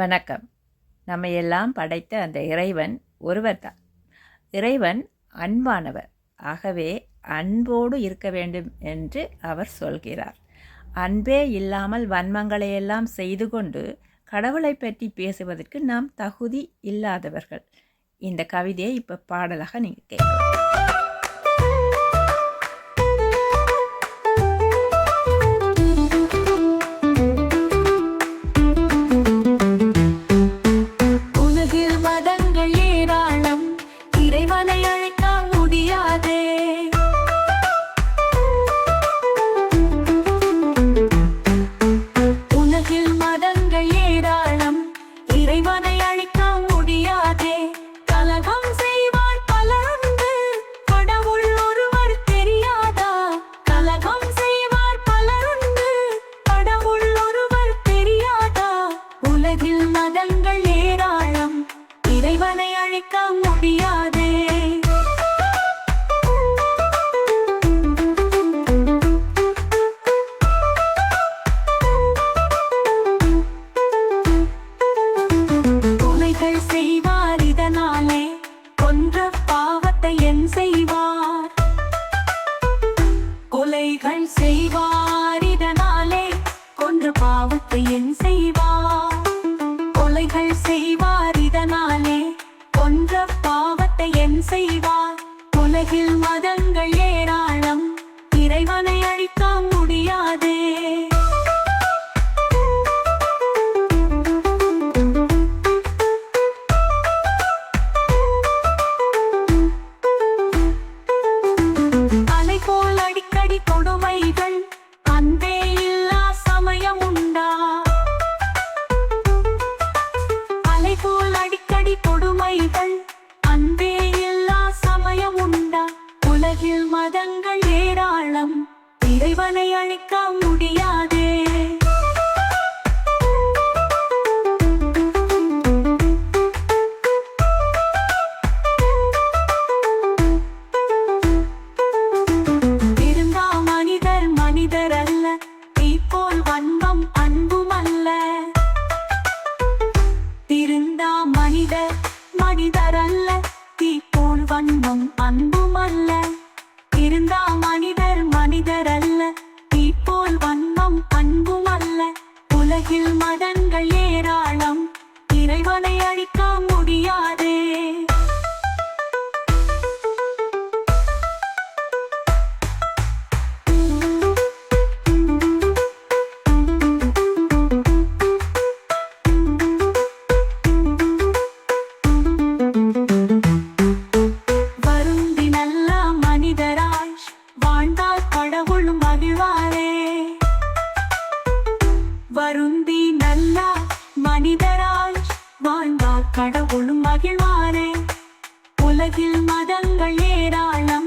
வணக்கம். நம்ம எல்லாம் படைத்த அந்த இறைவன் ஒருவர் தான் இறைவன் அன்பானவர். ஆகவே அன்போடு இருக்க வேண்டும் என்று அவர் சொல்கிறார். அன்பே இல்லாமல் வன்மங்களையெல்லாம் செய்து கொண்டு கடவுளை பற்றி பேசுவதற்கு நாம் தகுதி இல்லாதவர்கள். இந்த கவிதையை இப்போ பாடலாக நீங்கள் கேட்கலாம். மதங்கள் ஏராளம் இறைவனை அழைக்க முடியாதே. உலகில் மதங்கள் ஏராளம் இறைவனை அழைக்க முடியாதே. கலகம் செய்வார் பலருண்டு கடவுள் ஒருவர் தெரியாதா? கலகம் செய்வார் பலருண்டு கடவுள் ஒருவர் தெரியாதா? உலகில் மதங்கள் இறைவனை அழிக்க முடியாதே. கொலைகள் செய்வார் இதனாலே கொன்ற பாவத்தை என் செய்வார். கொலைகள் செய்வார் இதனாலே கொன்ற பாவத்தை என் செய்வார். பாவத்தை என் செய்வார். உலகில் மதங்கள் ஏராளம் இறைவனை அழிக்க முடியாதே. அலை போல் அடிக்கடி கொடுமைகள் பாதங்கள் ஏராளம். இறைவனை அழிக்க முடியாது. மதங்கள் ஏராளம் இறைவனை அழிக்க முடியாதே. வருந்தி நல்ல மனிதராய் வாழ்ந்தால் கடவுள் மகிழ்வார். மனிதராய் வாழ்ந்தால் கடவுளும் மகிழ்வாரே. உலகில் மதங்கள் ஏராளம்